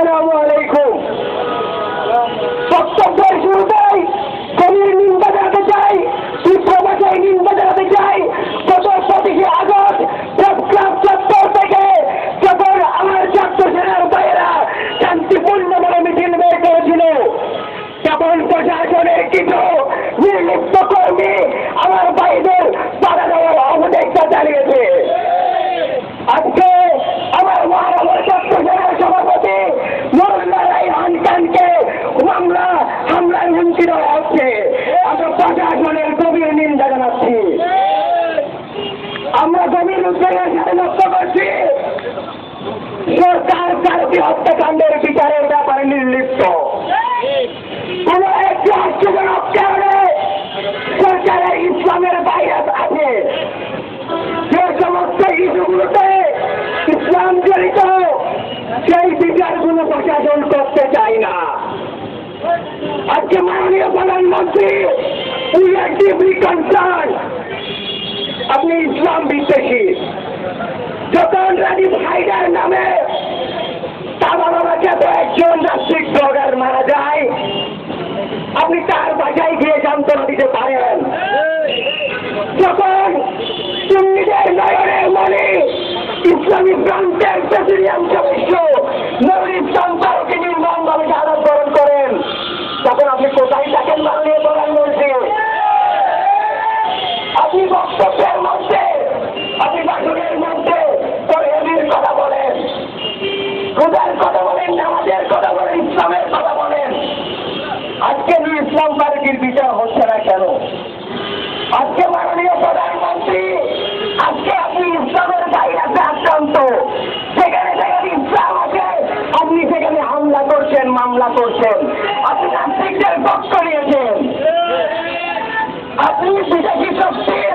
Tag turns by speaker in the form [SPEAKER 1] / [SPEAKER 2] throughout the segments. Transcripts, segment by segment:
[SPEAKER 1] আসসালামু আলাইকুম। কবির নিন্দা জানাতে চাই ভাষায় নিন্দা জানাতে চাই। পঁচিশে আগস্ট চত্বর থেকে যখন আমার ছাত্র সেনার বাইরা শান্তিপূর্ণভাবে মিছিল বের করেছিল, তখন প্রশাসনের কিছু নির্লিপ্ত কর্মী আমার ভাইদের বাধা দেওয়ার অবদেশটা চালিয়েছে আজকে সরকার কারকি হত্যাকাণ্ডের বিচারের ব্যাপারে নির্লিপ্ত। কোন একটি আশ্চর্যজনক কারণে সরকারের ইসলামের বাইরে আছে, যে সমস্ত ইস্যুগুলোতে ইসলাম জড়িত, সেই বিচারগুলো প্রশাসন করতে চায় না। আজকে মাননীয় প্রধানমন্ত্রী উই আর ডিপলি কনসার্ন আপনি ইসলাম বিদ্বেষী। যখন রাজীব হাইডার নামে বাবা একজন রাষ্ট্রিক ব্লগার মারা যায়, আপনি তার বাসায় গিয়ে সান্ত্বনা দিতে পারেন। যখন সুন্নিদের নয়নের মনে ইসলামী প্রান্তের প্রেসিডিয়াম বলেন নামাজের কথা বলেন, ইসলামের কথা বলেন। আজকে নি ইসলাম ফারুকির বিচার হচ্ছে না কেন? আজকে মাননীয় প্রধানমন্ত্রী, আজকে আপনি ইসলামের বাইরাতে আক্রান্ত। সেখানে সেখানে ইসলাম আছে, আপনি সেখানে হামলা করছেন, মামলা করছেন। আপনি নাস্তিকদের পক্ষ নিয়েছেন। আপনি বিদেশি শক্তির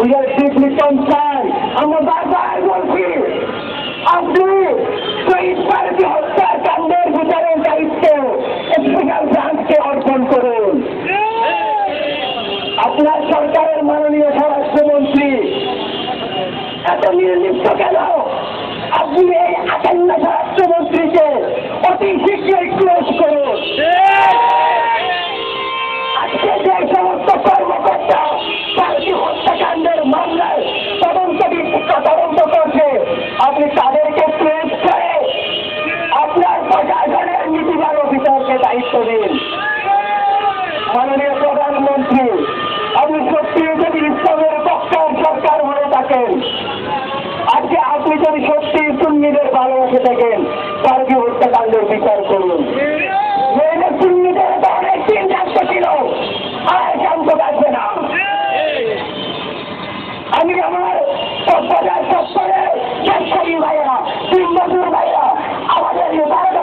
[SPEAKER 1] উই আর ডিপলি কনসার্ন আমরা বারবার বলছি আপনি শহীদ ভারতী হত্যাকাণ্ডের বিচারের দায়িত্ব স্পেশাল ব্রাঞ্চকে অর্পণ করুন। আপনার সরকারের মাননীয় স্বরাষ্ট্রমন্ত্রী, এত নির্লিপ্ত কেন? আপনি এই আটান্ন স্বরাষ্ট্রমন্ত্রীকে অতি শীঘ্রই ক্লোজ করুন। আজকে আপনি যদি সত্যি সুন্নিদের ভালোবাসে থাকেন কি হত্যাকাণ্ডের বিচার করুন। না। আমি তিন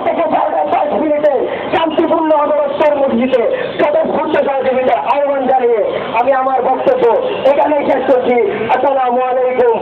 [SPEAKER 1] থেকে শান্তিপূর্ণ অবস্থার মসজিদে স্বতঃস্ফূর্ত সহযোগিতার আহ্বান জানিয়ে আমি আমার বক্তব্য এখানেই শেষ করছি আসসালামু আলাইকুম।